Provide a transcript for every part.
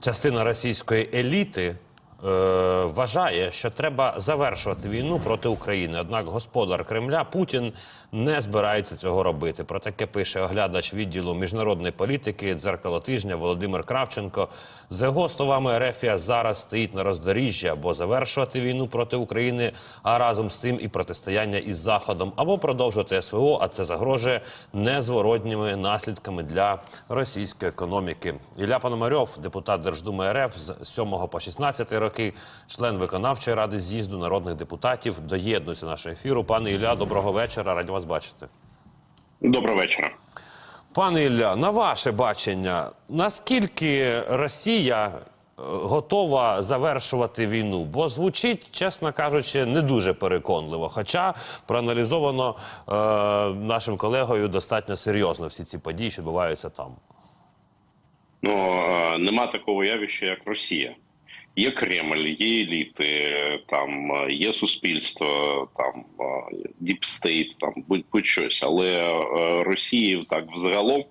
Частина російської еліти вважає, що треба завершувати війну проти України. Однак господар Кремля Путін не збирається цього робити. Про таке пише оглядач відділу міжнародної політики дзеркало тижня Володимир Кравченко. За його словами, Ерефія зараз стоїть на роздоріжжі або завершувати війну проти України, а разом з цим і протистояння із Заходом, або продовжувати СВО, а це загрожує незворотніми наслідками для російської економіки. Ілля Пономарьов, депутат Держдуми РФ з 7 по 16 роки, член виконавчої ради з'їзду народних депутатів, доєднується нашого ефіру. Пане Ілля, доброго вечора. Раді вас бачити. Доброго вечора. Пане Ілля, на ваше бачення, наскільки Росія е, готова завершувати війну? Бо звучить, чесно кажучи, не дуже переконливо. Хоча проаналізовано е, нашим колегою достатньо серйозно всі ці події, що відбуваються там. Ну е, нема такого явища, як Росія. Є Кремль, є еліти, там е, є суспільство, там діпстейт, там будь будь щось. Але е, Росії так взагалом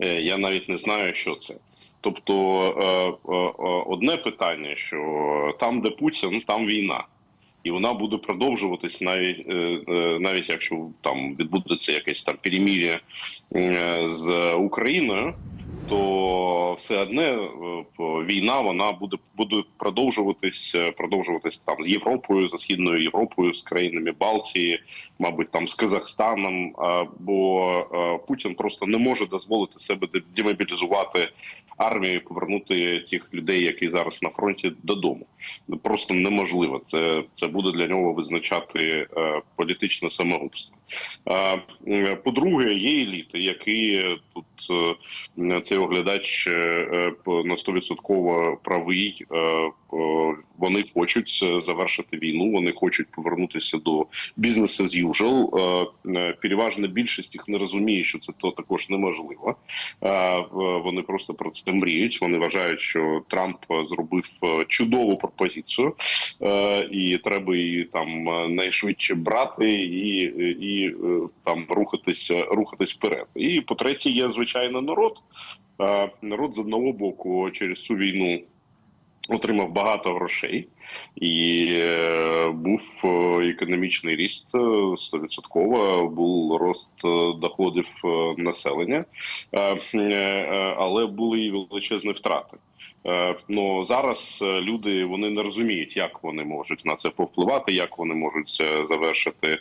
е, я навіть не знаю, що це. Тобто, е, е, е, одне питання, що там, де Путін, там війна. І вона буде продовжуватись навіть е, е, навіть якщо там відбудеться якесь там перемір'я е, з Україною, то все одне е, війна вона буде буде продовжуватись, е, продовжуватись там з Європою, за східною Європою, з країнами Балтії, мабуть, там з Казахстаном. Бо е, Путін просто не може дозволити себе демобілізувати армію, повернути тих людей, які зараз на фронті, додому. Просто неможливо. Це це буде для нього визначати е, політичне самогубство. Е, По-друге, є еліти, які тут е, цей оглядач е, е, на 100% правий. Е, е, Вони хочуть завершити війну. Вони хочуть повернутися до бізнесу as usual. Е, Переважна більшість їх не розуміє, що це то також неможливо. Вони просто про це мріють. Вони вважають, що Трамп зробив чудову пропозицію, і треба її там найшвидше брати і, і там рухатись, рухатись вперед. І по третє, є звичайно народ. Народ з одного боку через цю війну отримав багато грошей, і е, був е, економічний ріст е, 100%, був рост доходів населення, але були і величезні втрати. Ну зараз люди вони не розуміють, як вони можуть на це повпливати, як вони можуть завершити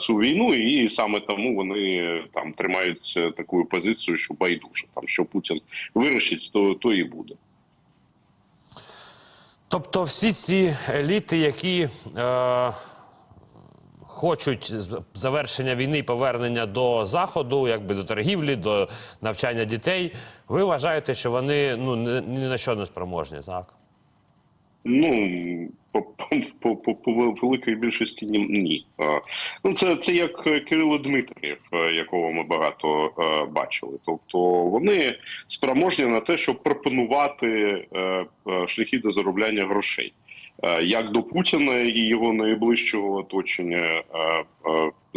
цю війну, і саме тому вони там тримають таку позицію, що байдуже там, що Путін вирішить, то, то і буде. Тобто, всі ці еліти, які е, хочуть завершення війни і повернення до заходу, якби до торгівлі, до навчання дітей, ви вважаєте, що вони ну ні на що не спроможні, так? Ну по, по, по, по великій більшості ні. Ну це, це як Кирило Дмитрієв, е, якого ми багато е, бачили. Тобто вони спроможні на те, щоб пропонувати е, е, шляхи до заробляння грошей. Е, Як до Путіна і його найближчого оточення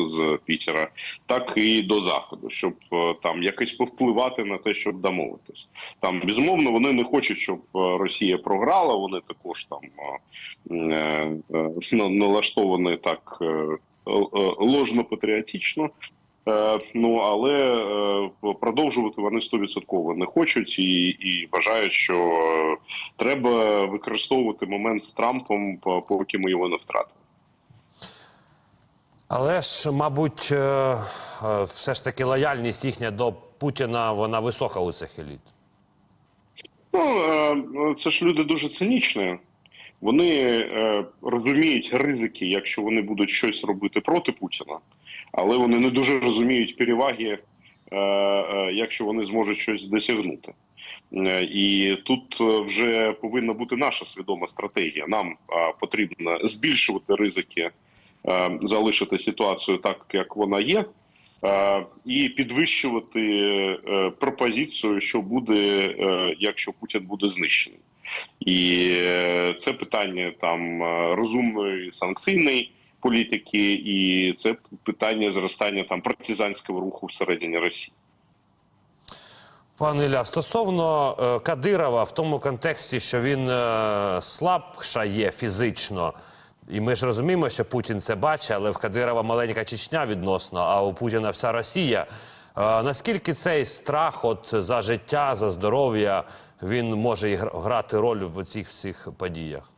з Пітера, так і до заходу, щоб е, там якось повпливати на те, щоб домовитись. Там безумовно вони не хочуть, щоб е, Росія програла. Вони також там е, на- налаштовані так ложно патріотично. Ну але продовжувати вони 100% не хочуть і, і вважають, що треба використовувати момент з Трампом, поки ми його не втратимо. Але ж, мабуть, е, е, все ж таки лояльність їхня до Путіна вона висока у цих еліт. Ну е, це ж люди дуже цинічні. Вони розуміють ризики, якщо вони будуть щось робити проти Путіна, але вони не дуже розуміють переваги, якщо вони зможуть щось досягнути. І тут вже повинна бути наша свідома стратегія. Нам потрібно збільшувати ризики, залишити ситуацію так, як вона є, е, і підвищувати е, пропозицію, що буде, е, якщо Путін буде знищений. І е, це питання там е, розумної санкційної політики, і це питання зростання там партизанського руху всередині Росії. Пане Ілля, стосовно е, Кадирова в тому контексті, що він е, слабша є фізично, і ми ж розуміємо, що Путін це бачить, але в Кадирова маленька Чечня відносно, а у Путіна вся Росія. Наскільки цей страх от за життя, за здоров'я, він може грати роль в цих всіх подіях?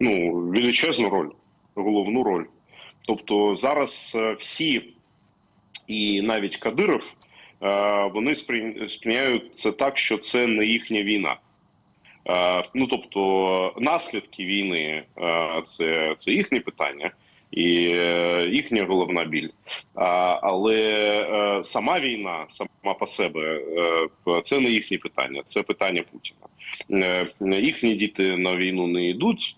ну, величезну роль, головну роль. Тобто зараз е, всі, і навіть Кадиров, е, вони сприй- сприйняють це так, що це не їхня війна. Е, Ну тобто наслідки війни е, це, це їхнє питання і е, їхня головна біль. Але сама війна, сама по себе, це не їхнє питання, це питання Путіна. Їхні діти на війну не йдуть.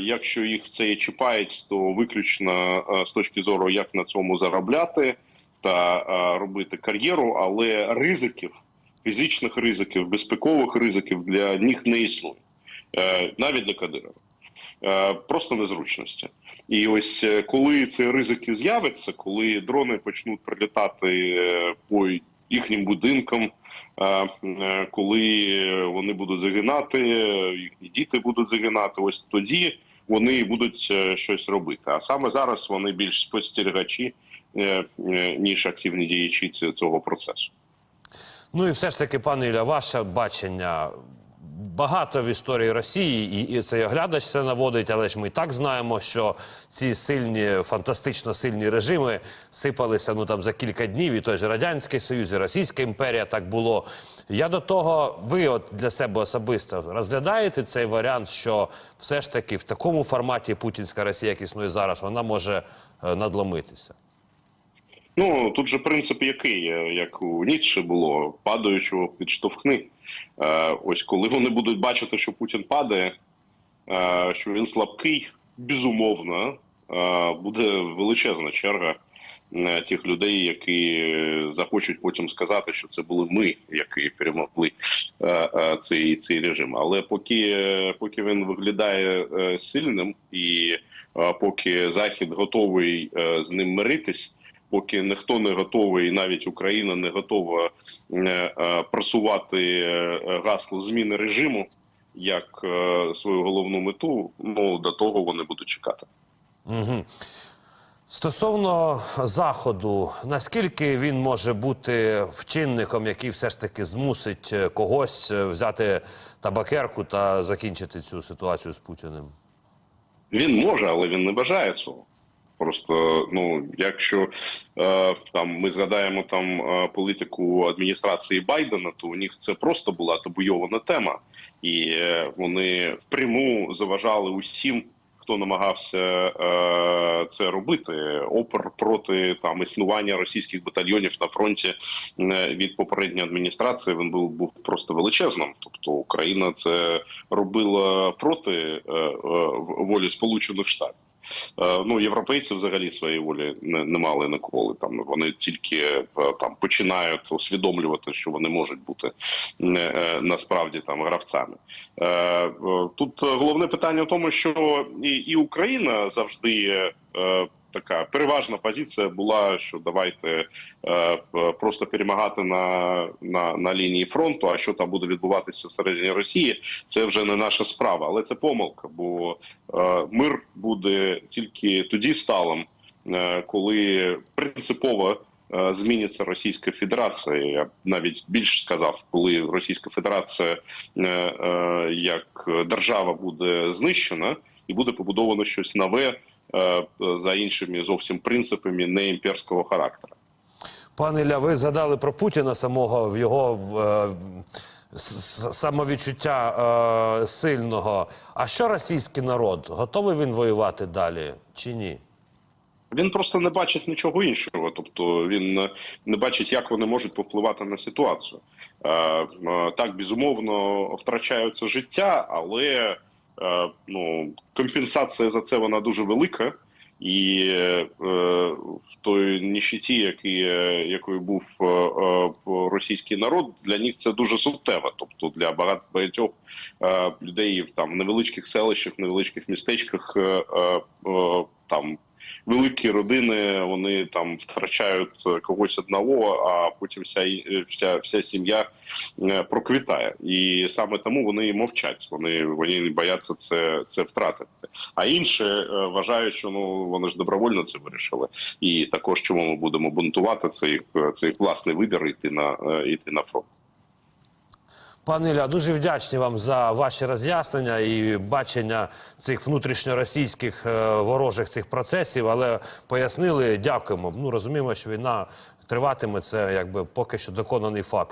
Якщо їх це чіпають, то виключно з точки зору, як на цьому заробляти та робити кар'єру, але ризиків, фізичних ризиків, безпекових ризиків для них не існує, Е, навіть для Кадирова. Е, Просто незручності. І ось е, коли ці ризики з'являться, коли дрони почнуть прилітати по їхнім будинкам, коли вони будуть загинати, їхні діти будуть загинати, ось тоді вони будуть щось робити. А саме зараз вони більш спостерігачі, ніж активні діячі цього процесу. Ну і все ж таки, пане Ілля, ваше бачення. Багато в історії Росії, і, і цей оглядач це наводить, але ж ми і так знаємо, що ці сильні, фантастично сильні режими сипалися ну там за кілька днів. І той же Радянський Союз, і Російська імперія так було. Я до того, ви от для себе особисто розглядаєте цей варіант, що все ж таки в такому форматі путінська Росія, як існує зараз, вона може е, надломитися. Ну тут же принцип який, е, як у Ніцше було, падаючого підштовхни. Е, ось коли вони будуть бачити, що Путін падає, е, що він слабкий, безумовно, буде величезна черга тих людей, які захочуть потім сказати, що це були ми, які перемогли цей, цей режим. Але поки, поки він виглядає сильним і поки Захід готовий з ним миритись поки ніхто не готовий, навіть Україна не готова е, е, просувати е, гасло зміни режиму як свою головну мету. Ну до того вони будуть чекати. Угу. Стосовно заходу, наскільки він може бути вчинником, який все ж таки змусить когось взяти табакерку та закінчити цю ситуацію з Путіним? Він може, але він не бажає цього. Просто ну, якщо е, там ми згадаємо там е, політику адміністрації Байдена, то у них це просто була табуйована тема, і е, вони впряму заважали усім, хто намагався е, це робити. Опер проти там існування російських батальйонів на фронті е, від попередньої адміністрації він був був просто величезним. Тобто Україна це робила проти е, е, волі Сполучених Штатів. Е, Ну, європейці взагалі своєї волі не, не мали ніколи. Там вони тільки е, там починають усвідомлювати, що вони можуть бути е, е, насправді там гравцями. Тут головне питання в тому, що і, Україна завжди така переважна позиція була, що давайте е, просто перемагати на, на, на лінії фронту. А що там буде відбуватися всередині Росії, це вже не наша справа, але це помилка, бо е, мир буде тільки тоді сталим, е, коли принципово е, зміниться Російська Федерація. Я навіть більш сказав, коли Російська Федерація е, е, як держава буде знищена і буде побудовано щось нове за іншими зовсім принципами не імперського характеру. Пане Ілля, ви згадали про Путіна самого в його е, самовідчуття е, сильного. А що російський народ? Готовий він воювати далі чи ні? Він просто не бачить нічого іншого, тобто він е, не бачить, як вони можуть повпливати на ситуацію. Е, е, Так, безумовно, втрачаються життя, але е, ну, компенсація за це вона дуже велика. І е, в той ніщиті, який, е, якою був е, е, російський народ, для них це дуже суттєво. Тобто для багато багатьох е, людей в невеличких селищах, невеличких містечках е, е, е, там великі родини вони там втрачають е, когось одного, а потім вся і- вся, вся сім'я е, проквітає. І саме тому вони мовчать. Вони вони бояться це, це втратити. А інші е, вважають, що ну вони ж добровольно це вирішили. І також чому ми будемо бунтувати, це їх це їх власний вибір йти на е, йти на фронт. Пане Ілля, дуже вдячні вам за ваші роз'яснення і бачення цих внутрішньоросійських е, ворожих цих процесів, але пояснили, дякуємо. Ну розуміємо, що війна триватиме. Це якби поки що доконаний факт.